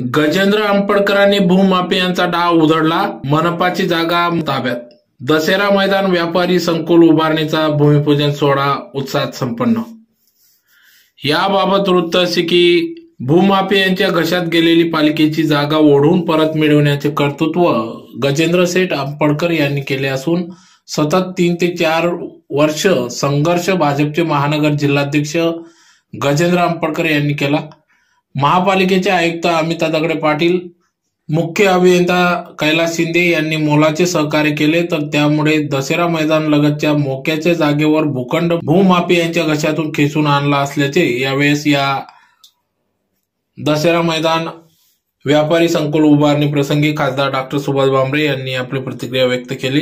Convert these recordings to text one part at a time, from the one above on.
गजेंद्र आंबडकरांनी भूमापे यांचा डाव उधळला मनपाची जागा ताब्यात. दसेरा मैदान व्यापारी संकुल उभारणीचा भूमिपूजन सोहळा उत्साहात संपन्न. याबाबत वृत्त असे की भूमाफियांच्या घशात गेलेली पालिकेची जागा ओढून परत मिळवण्याचे कर्तृत्व गजेंद्र सेठ आंबडकर यांनी केले असून सतत तीन ते चार वर्ष संघर्ष भाजपचे महानगर जिल्हाध्यक्ष गजेंद्र आंबडकर यांनी केला. महापालिकेचे आयुक्त अमिता दगडे पाटील मुख्य अभियंता कैलास शिंदे यांनी मोलाचे सहकार्य केले तर त्यामुळे दसरा मैदान लगतच्या मोक्याच्या जागेवर भूखंड भूमाफियांच्या घशातून खेचून आणला असल्याचे यावेळेस या दसरा मैदान व्यापारी संकुल उभारणी प्रसंगी खासदार डॉक्टर सुभाष भामरे यांनी आपली प्रतिक्रिया व्यक्त केली.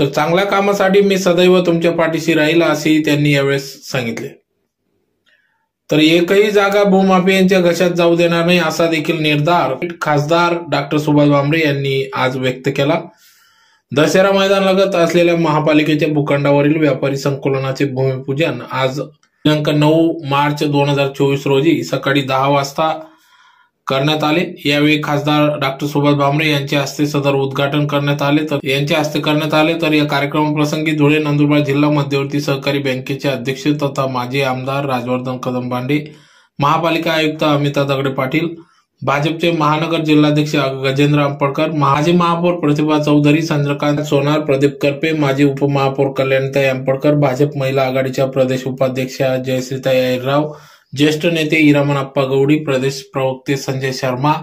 तर चांगल्या कामासाठी मी सदैव तुमच्या पाठीशी राहील असेही त्यांनी यावेळेस सांगितले. तर एकही जागा भूमाफियांच्या घशात जाऊ देणार नाही असा देखील निर्धार खासदार डॉक्टर सुभाष भामरे यांनी आज व्यक्त केला. दशहरा मैदान लगत असलेल्या महापालिकेच्या भूखंडावरील व्यापारी संकुलनाचे भूमिपूजन आज दिनांक नऊ मार्च दोन हजार चोवीस रोजी सकाळी दहा वाजता करण्यात आले. यावेळी खासदार डॉक्टर सुभाष भामरे यांच्या हस्ते सदर उद्घाटन करण्यात आले. तर यांच्या हस्ते करण्यात आले. तर या कार्यक्रमाप्रसंगी धुळे नंदुरबार जिल्हा मध्यवर्ती सहकारी बँकेचे अध्यक्ष तथा माजी आमदार राजवर्धन कदम भांडे महापालिका आयुक्त अमिता दगडे पाटील भाजपचे महानगर जिल्हाध्यक्ष गजेंद्र आंबडकर माजी महापौर प्रतिभा चौधरी चंद्रकांत सोनार प्रदीप करपे माजी उपमहापौर कल्याणताई आंबडकर भाजप महिला आघाडीच्या प्रदेश उपाध्यक्षा जयश्रीताई अहिरराव ज्येष्ठ नेते इरामन गौडी प्रदेश प्रवक्ते संजय शर्मा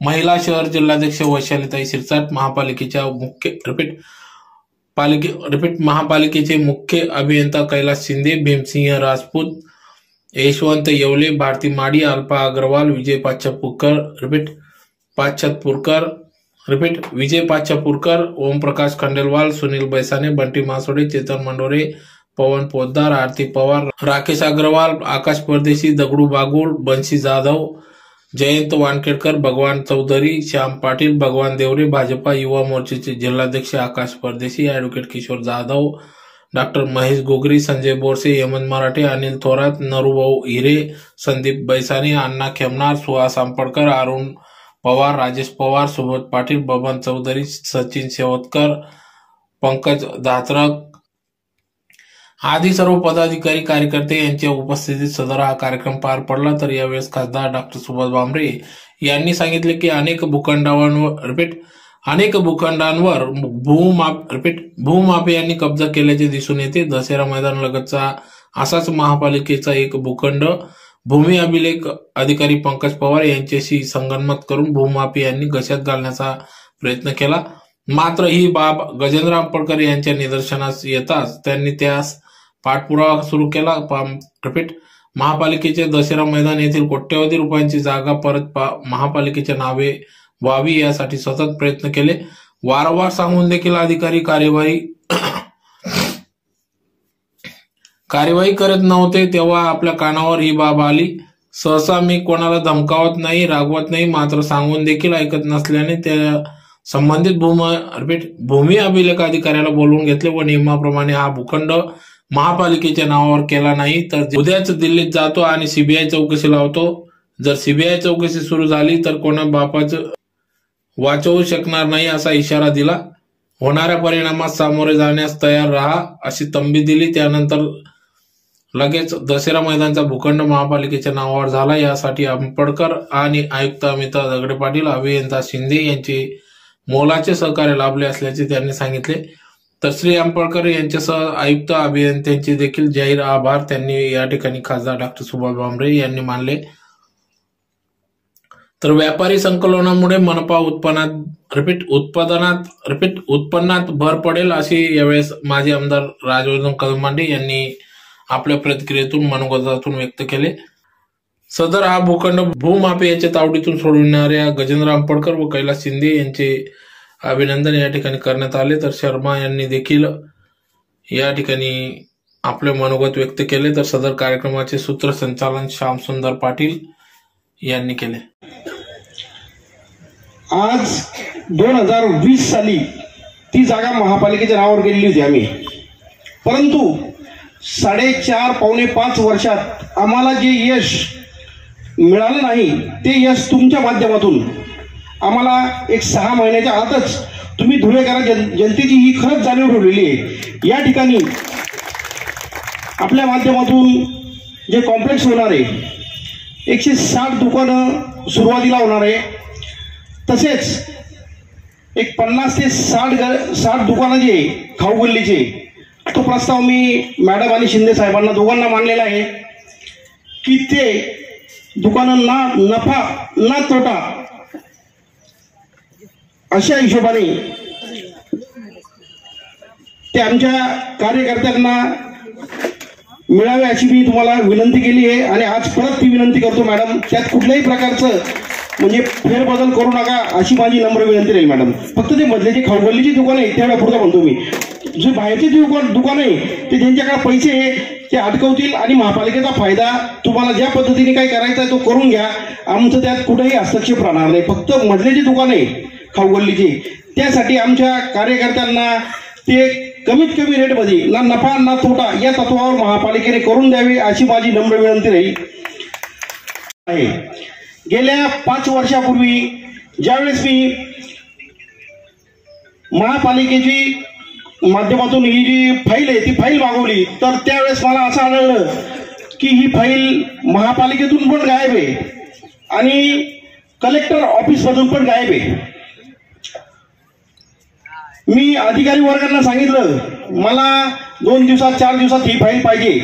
महिला शहर जिल्हाध्यक्ष वैशालीताई शिरसाट महापालिकेच्या मुख्य रिपीट पालिके रिपीट महापालिकेचे मुख्य अभियंता कैलास शिंदे भीमसिंह राजपूत यशवंत येवले भारती माडी अल्पा अग्रवाल विजय पाच्छापूरकर रिपीट पाच्छापूरकर रिपीट विजय पाच्छापूरकर ओमप्रकाश खंडेलवाल सुनील बैसाने बंटी मासोडे चेतन मंडोरे पवन पोद्दार आरती पवार राकेश अग्रवाल आकाश परदेशी दगडू बागुळ बंशी जाधव जयंत वानखेडकर भगवान चौधरी श्याम पाटील भगवान देवरे भाजपा युवा मोर्चाचे जिल्हाध्यक्ष आकाश परदेशी ऍडव्होकेट किशोर जाधव डॉक्टर महेश गोगरी संजय बोरसे हेमंत मराठे अनिल थोरात नरुभाऊ हिरे संदीप बैसानी अण्णा खेमनार सुहास आंपडकर अरुण पवार राजेश पवार सुबोध पाटील बबन चौधरी सचिन शेवतकर पंकज दात्रक आदी सर्व पदाधिकारी कार्यकर्ते यांच्या उपस्थितीत सदर हा कार्यक्रम पार पडला तर यावेळेस खासदार डॉक्टर सुभाष भामरे यांनी सांगितले की अनेक भूखंडावर रिपीट अनेक भूखंडांवर भूमाप रिपीट भूमाफियांनी कब्जा केल्याचे दिसून येते. दशेरा मैदान लगतचा असाच महापालिकेचा एक भूखंड भूमी अभिलेख अधिकारी पंकज पवार यांच्याशी संगनमत करून भूमाफियांनी घशात घालण्याचा प्रयत्न केला. मात्र ही बाब गजेंद्र आंबडकर यांच्या निदर्शनास येताच त्यांनी त्यास पाठपुरावा सुरू केला. रिपीट. महापालिकेचे दशेरा मैदान येथील कोट्यवधी रुपयांची जागा परत महापालिकेच्या नावे व्हावी यासाठी सतत प्रयत्न केले. वारंवार सांगून देखील अधिकारी कार्यवाही कार्यवाही करत नव्हते तेव्हा आपल्या कानावर ही बाब आली. सहसा मी कोणाला धमकावत नाही रागवत नाही मात्र सांगून देखील ऐकत नसल्याने त्या संबंधित भूम भूमी अभिलेख अधिकाऱ्याला बोलवून घेतले व नियमाप्रमाणे हा भूखंड महापालिकेच्या नावावर केला नाही तर उद्याच दिल्लीत जातो आणि सीबीआय चौकशी लावतो. जर सीबीआय चौकशी सुरू झाली तर कोणा बापाचं वाचवू शकणार नाही असा इशारा दिला. होणाऱ्या परिणामात सामोरे जाण्यास तयार राहा अशी तंबी दिली. त्यानंतर लगेच दशेरा मैदानचा भूखंड महापालिकेच्या नावावर झाला. यासाठी आंबडकर आणि आयुक्त अमिता दगडे पाटील अभियंता शिंदे यांचे मोलाचे सहकार्य लाभले असल्याचे त्यांनी सांगितले. तर श्री आंबेडकर यांच्यासह आयुक्त अभियंत्यांचे देखील जाहीर आभार. त्यांनी या ठिकाणी खासदार डॉक्टर सुभाष भामरे यांनी मानले. तर व्यापारी संकलनामुळे मनपा उत्पन्नात रिपीट उत्पादनात रिपीट उत्पन्नात भर पडेल अशी यावेळेस माजी आमदार राजवर्धन कदमांडे यांनी आपल्या प्रतिक्रियेतून मनोगतातून व्यक्त केले. सदर हा भूखंड भूमाफियाच्या तावडीतून सोडविणाऱ्या गजेंद्र आंबडकर व कैलास शिंदे यांचे अभिनंदन या ठिकाणी करण्यात आले. तर शर्मा यांनी देखील या ठिकाणी आपले मनोगत व्यक्त केले. तर सदर कार्यक्रमाचे सूत्रसंचालन श्यामसुंदर पाटील यांनी केले. आज दोन हजार वीस साली ती जागा महापालिकेच्या नावावर गेलेली होती आम्ही. परंतु साडेचार पावणे पाच वर्षात आम्हाला जे यश मिळालं नाही ते यश तुमच्या माध्यमातून आम्हाला एक सहा महिन्याच्या आतच तुम्ही धुळेकरा जन जनतेची ही खरंच जाणीव ठेवलेली आहे. या ठिकाणी आपल्या माध्यमातून जे कॉम्प्लेक्स होणार आहे एकशे साठ दुकानं सुरुवातीला होणार आहे. तसेच एक पन्नास ते साठ ग साठ दुकानं जे आहे, खाऊ गल्लीचे तो प्रस्ताव मी मॅडम आणि शिंदे साहेबांना दोघांना मांडलेला आहे की ते दुकानं ना नफा ना तोटा अशा हिशोबाने ते आमच्या कार्यकर्त्यांना मिळावे अशी मी तुम्हाला विनंती केली आहे. आणि आज परत ती विनंती करतो मॅडम त्यात कुठल्याही प्रकारचं म्हणजे फेरबदल करू नका अशी माझी नम्र विनंती राहील मॅडम. फक्त ते मधले जे खाऊगल्लीची दुकान आहे तेवढ्या पुरतं म्हणतो मी. जे बाहेरचे जे दुकान दुकान आहे ते ज्यांच्याकडे पैसे आहे ते अडकवतील आणि महापालिकेचा फायदा तुम्हाला ज्या पद्धतीने काही करायचा आहे तो करून घ्या. आमचं त्यात कुठेही हस्तक्षेप राहणार नाही. फक्त मधले जे दुकान आहे खाऊगल्लीची त्यासाठी आमच्या कार्यकर्त्यांना ते कमीत कमी रेटमध्ये ना नफा ना तोटा या तत्वावर महापालिकेने करून द्यावे अशी माझी नम्र विनंती राहील आहे. गेल्या पाच वर्षापूर्वी ज्यावेळेस मी महापालिकेची माध्यमातून ही जी फाईल आहे ती फाईल मागवली तर त्यावेळेस मला असं आढळलं की ही फाईल महापालिकेतून पण गायब आहे आणि कलेक्टर ऑफिसमधून पण गायब आहे. मी अधिकारी वर्गांना सांगितलं मला दोन दिवसात चार दिवसात ही फाईल पाहिजे.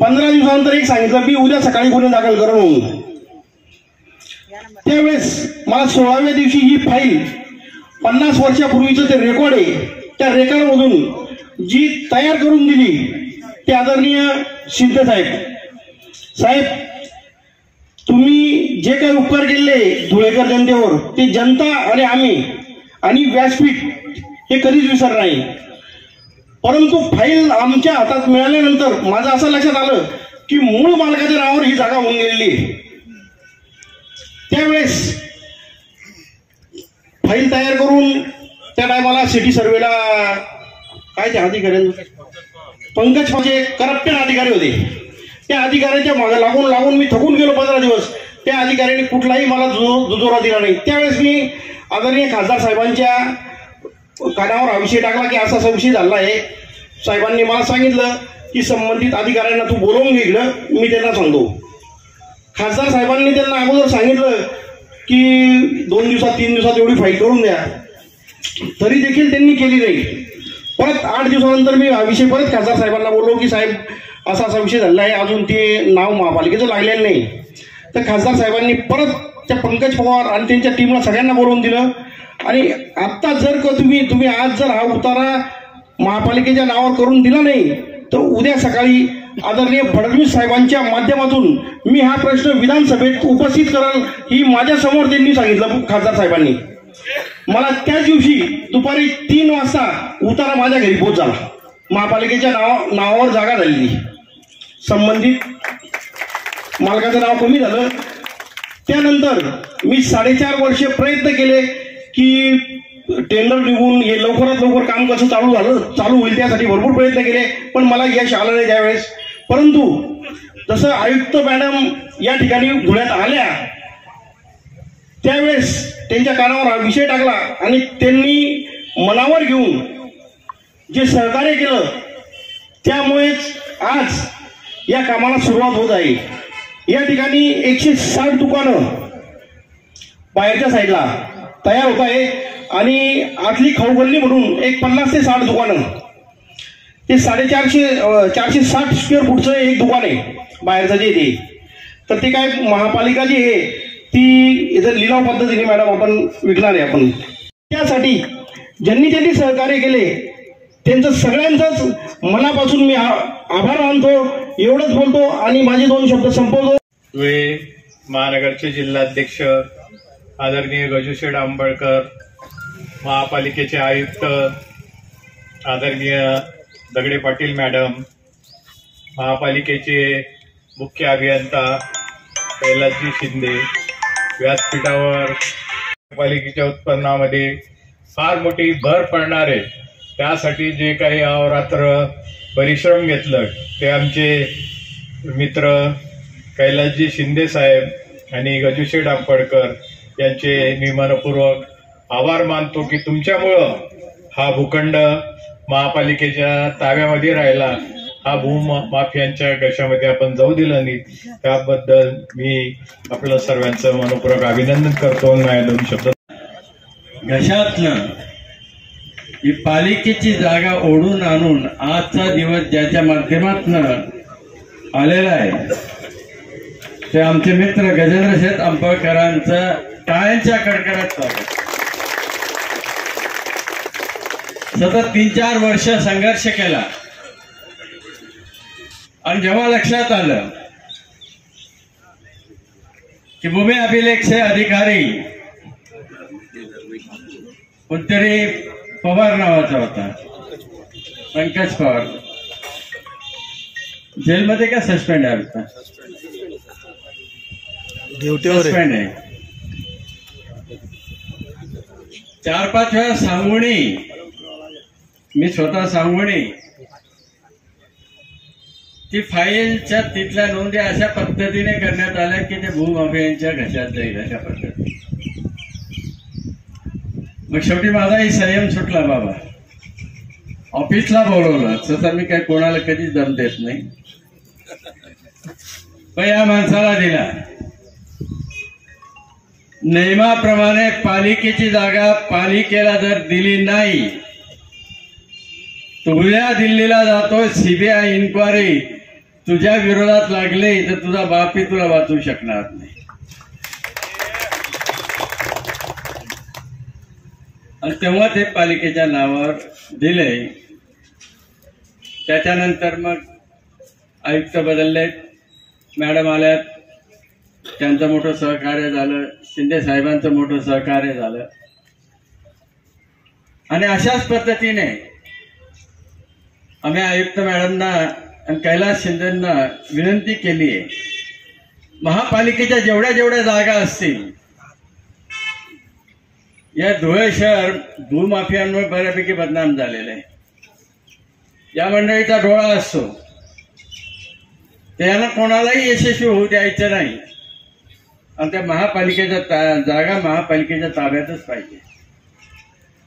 पंधरा दिवसानंतर एक सांगितलं मी उद्या सकाळी गुन्हे दाखल करून त्यावेळेस मला सोळाव्या दिवशी ही फाईल पन्नास वर्षापूर्वीचं ते रेकॉर्ड आहे. त्या रेकॉर्डमधून जी तयार करून दिली ते आदरणीय शिंदे साहेब. साहेब तुम्ही जे काही उपकार केले धुळेकर जनतेवर ते जनता आणि आम्ही आणि व्यासपीठ हे कधीच विसर नाही. परंतु फाईल आमच्या हातात मिळाल्यानंतर माझं असं लक्षात आलं की मूळ मालकाच्या नावावर ही जागा होऊन गेलेली आहे. त्यावेळेस फाईल तयार करून त्या टायमाला सिटी सर्वेला काय ते अधिकारी पंकज म्हणजे करप्टेड अधिकारी होते. त्या अधिकाऱ्याच्या मागे लागून लागून मी थकून गेलो पंधरा दिवस. त्या अधिकाऱ्याने कुठलाही मला दुजोरा दिला नाही. त्यावेळेस मी आदरणीय खासदार साहेबांच्या कानावर हा विषय टाकला की असा असा विषय झाला आहे. साहेबांनी मला सांगितलं की संबंधित अधिकाऱ्यांना तू बोलवून घे मी त्यांना सांगतो. खासदार साहेबांनी त्यांना अगोदर सांगितलं की दोन दिवसात तीन दिवसात एवढी फाईल करून द्या. तरी देखील त्यांनी केली नाही. परत आठ दिवसानंतर मी हा विषय परत खासदार साहेबांना बोललो की साहेब असा असा विषय झाला आहे. अजून ते नाव महापालिकेचं लागलेलं नाही. तर खासदार साहेबांनी परत त्या पंकज पवार आणि त्यांच्या टीमला सगळ्यांना बोलवून दिलं. आणि आत्ता जर का तुम्ही तुम्ही आज जर हा उतारा महापालिकेच्या नावावर करून दिला नाही तर उद्या सकाळी आदरणीय फडणवीस साहेबांच्या माध्यमातून मी हा प्रश्न विधानसभेत उपस्थित कराल ही माझ्यासमोर त्यांनी सांगितलं खासदार साहेबांनी. मला त्याच दिवशी दुपारी तीन वाजता उतारा माझ्या घरी पोच झाला महापालिकेच्या नावा नावावर जागा झालेली. संबंधित मालकाचं नाव कमी झालं. त्यानंतर मी साडेचार वर्ष प्रयत्न केले की टेंडर निघून हे लवकरात लवकर काम कसं चालू झालं चालू होईल त्यासाठी भरपूर प्रयत्न केले पण मला यश आलं नाही त्यावेळेस. परंतु जसं आयुक्त मॅडम या ठिकाणी धुळ्यात आल्या त्यावेळेस त्यांच्या कानावर हा विषय टाकला आणि त्यांनी मनावर घेऊन जे सहकार्य केलं त्यामुळेच आज या कामाला सुरुवात होत आहे. या ठिकाणी एकशे साठ दुकानं बाहेरच्या साईडला तयार होत आहे. आणि आतली खाऊगल्ली म्हणून एक पन्नास ते साठ दुकानं. ते साडेचारशे चारशे साठ स्क्वेअर फूटचं एक दुकान आहे बाहेरचं जे ते. तर ते काय महापालिका जी आहे ती इथं लिलाव पद्धतीने मॅडम आपण विकणार आहे आपण. त्यासाठी ज्यांनी त्यांनी सहकार्य केले त्यांचं सगळ्यांचंच मनापासून मी आ- आभार मानतो एवढंच बोलतो आणि माझे दोन शब्द संपवतो. महानगरचे जिल्हाध्यक्ष आदरणीय गजूशेठ आंबळकर महापालिकेचे आयुक्त आदरणीय दगडे पाटील मॅडम महापालिकेचे मुख्य अभियंता कैलासजी शिंदे व्यासपीठावर पालिकेच्या उत्पन्नामध्ये फार मोठी भर पडणारे त्यासाठी जे काही अहोरात्र परिश्रम घेतलं ते आमचे मित्र कैलासजी शिंदे साहेब आणि गजूशेठ आंबडकर यांचे मी मनपूर्वक आभार मानतो की तुमच्यामुळं हा भूखंड महापालिकेच्या ताब्यामध्ये राहिला. हा भूम माफियांच्या गशामध्ये आपण जाऊ दिला नाही. त्याबद्दल मी आपलं सर्वांचं मनपूर्वक अभिनंदन करतो. आणि माझ्या दोन शब्द घशातनं ही पालिकेची जागा ओढून आणून आजचा दिवस ज्याच्या माध्यमातनं आलेला आहे ते आमचे मित्र गजेंद्र शेठ अंबळकरांचं टाळ्यांच्या कडकडात स्वागत सतत तीन चार वर्ष संघर्ष केला. आणि जेव्हा लक्षात आलं की भूमी अभिलेख से अधिकारी कोणतरी पवार नावाचा होता पंकज पवार. जेलमध्ये का सस्पेंड आहे सस्पेंड आहे. चार पाच वेळा सांगुणी. मी स्वतः सांगुणी. ती फाईलच्या तिथल्या नोंदी अशा पद्धतीने करण्यात आल्या की ते भूमाफियांच्या घशात जाईल अशा पद्धतीने. मग शेवटी माझाही संयम सुटला बाबा. ऑफिसला बोलवलं. तसं मी काय कोणाला कधीच दम देत नाही. पण या माणसाला दिला. नियमाप्रमाणे पालिकेची जागा पालिकेला जर दिली नाही तुझ्या दिल्लीला जातो सीबीआय इन्क्वायरी तुझ्या विरोधात लागले तर तुझा बापही तुला वाचू शकणार नाही. आणि तेव्हा ते पालिकेच्या नावावर दिले. त्याच्यानंतर मग आयुक्त बदलले. मॅडम आल्यात. त्यांचं मोठं सहकार्य झालं शिंदे साहेबांचं मोठं सहकार्य झालं. आणि अशाच पद्धतीने आम्ही आयुक्त मॅडमना आणि कैलास शिंदेना विनंती केली आहे महापालिकेच्या जेवढ्या जेवढ्या जागा असतील या धुळे शहर भूमाफियांमुळे बऱ्यापैकी बदनाम झालेलं आहे. या मंडळीचा डोळा असतो त्यांना कोणालाही यशस्वी होऊ द्यायचं नाही. आणि त्या महापालिकेच्या ता- जागा महापालिकेच्या ताब्यातच पाहिजे.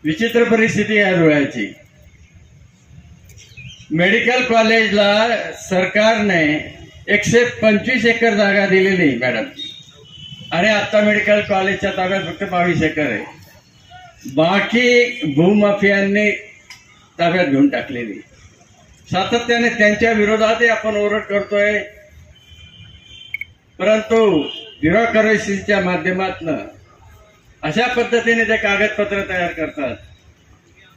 विचित्र परिस्थिती आहे रुळ्याची मेडिकल कॉलेजला सरकारने एकशे पंचवीस एकर जागा दिलेली मॅडम. आणि आता मेडिकल कॉलेजच्या ताब्यात फक्त बावीस एकर आहे. बाकी भूमाफियांनी ताब्यात घेऊन टाकलेली सातत्याने त्यांच्या विरोधातही आपण ओरड करतोय. परंतु ब्युरोक्रेसीच्या माध्यमातनं अशा पद्धतीने ते कागदपत्र तयार करतात.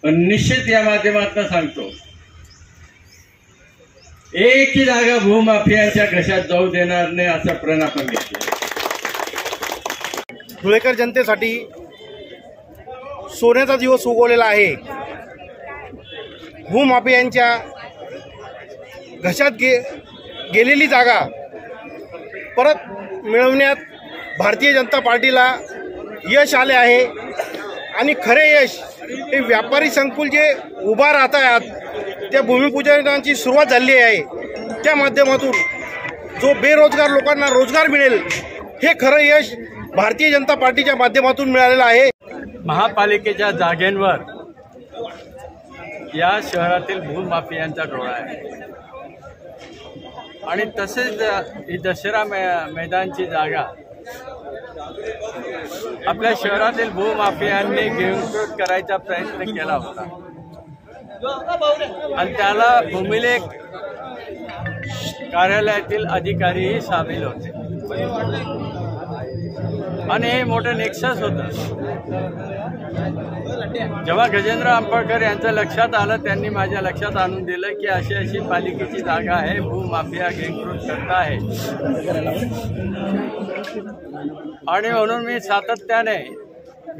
पण निश्चित या माध्यमातनं सांगतो एकही जागा भूमाफियांच्या घशात जाऊ देणार नाही असा प्रण आपण घेतलं. धुळेकर जनतेसाठी सोन्याचा दिवस उगवलेला आहे. भूमाफियांच्या घशात गे गेलेली जागा परत मिळवण्यात भारतीय जनता पार्टीला यश आले आहे. आणि खरे यश हे व्यापारी संकुल जे उभा राहत आहेत त्या भूमिपूजनाची सुरुवात झाली आहे. त्या माध्यमातून जो बेरोजगार लोकांना रोजगार मिळेल हे खरं यश भारतीय जनता पार्टीच्या माध्यमातून मिळालेलं आहे. महापालिकेच्या जागेंवर या शहरातील भूमाफियांचा डोळा आहे. आणि तसेच ही दशरा मै मैदानची जागा. आपल्या शहरातील भूमाफियांनी गिळंकृत करायचा प्रयत्न केला होता. आणि त्याला भूमिलेख कार्यालयातील अधिकारीही सामील होते. आणि हे मोठं नेक्सस होतं जेव्हा गजेंद्र आंबेडकर यांचं लक्षात आलं. त्यांनी माझ्या लक्षात आणून दिलं की अशी अशी पालिकेची जागा आहे. भूमाफिया गिळंकृत करता आहे. आणि म्हणून मी सातत्याने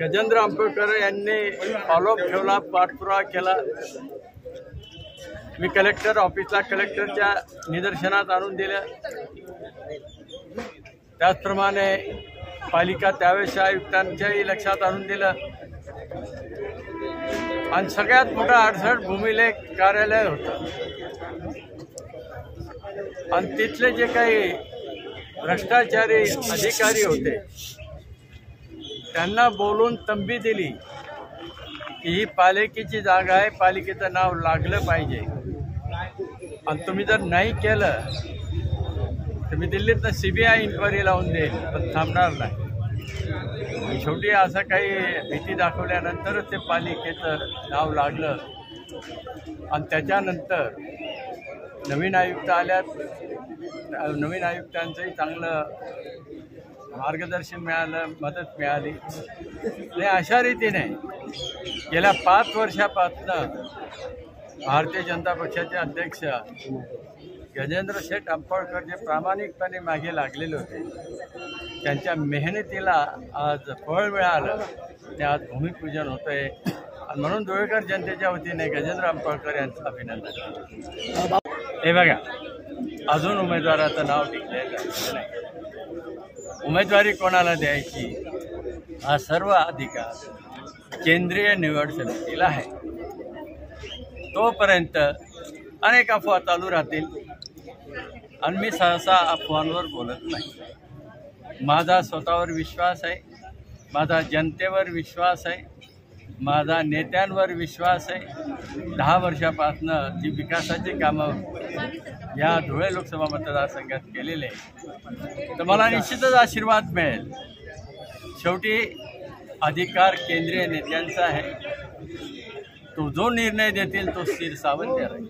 गजेंद्र आंबेडकर यांनी फॉलोअप ठेवला पाठपुरावा केला. मी कलेक्टर ऑफिसला कलेक्टरच्या निदर्शनात आणून दिलं. त्याचप्रमाणे पालिका त्यावेळेस आयुक्तांच्याही लक्षात आणून दिलं. आणि सगळ्यात मोठा अडसर भूमिलेख कार्यालय होतं. आणि तिथले जे काही भ्रष्टाचारी अधिकारी होते त्यांना बोलून तंबी दिली की ही पालिकेची जागा आहे पालिकेचं नाव लागलं पाहिजे. आणि तुम्ही जर नाही केलं तर मी दिल्लीतनं सी बी आय इन्क्वायरी लावून देईल पण थांबणार नाही. शेवटी असं काही भीती दाखवल्यानंतरच ते पालिकेचं नाव लागलं. आणि त्याच्यानंतर नवीन आयुक्त आल्यात. नवीन आयुक्तांचंही चांगलं मार्गदर्शन मिळालं मदत मिळाली. आणि अशा रीतीने गेल्या पाच वर्षापासून भारतीय जनता पक्षाचे अध्यक्ष गजेंद्र शेठ अंपळकर जे प्रामाणिकपणे मागे लागलेले होते त्यांच्या मेहनतीला आज फळ मिळालं. ते आज भूमिपूजन होतं आहे आणि म्हणून धुळेकर जनतेच्या वतीने गजेंद्र अंपळकर यांचं अभिनंदन. हे बघा अजून उमेदवाराचं नाव डिक्लेअर नाही उमेदवारी कोणाला द्यायची? हा सर्व अधिकार केंद्रीय निवड समितीला आहे. तोपर्यंत अनेक अफवा चालू राहतील. आणि मी सहसा अफवांवर बोलत नाही. माझा स्वतःवर विश्वास आहे. माझा जनतेवर विश्वास आहे. माझा नेत्यांवर विश्वास आहे. दहा वर्षापासनं जी विकासाची कामं या धुळे लोकसभा मतदारसंघात केलेले तर मला निश्चितच आशीर्वाद मिळेल. शेवटी अधिकार केंद्रीय नेत्यांचा आहे. तो जो निर्णय देतील तो स्थिर सावध राहील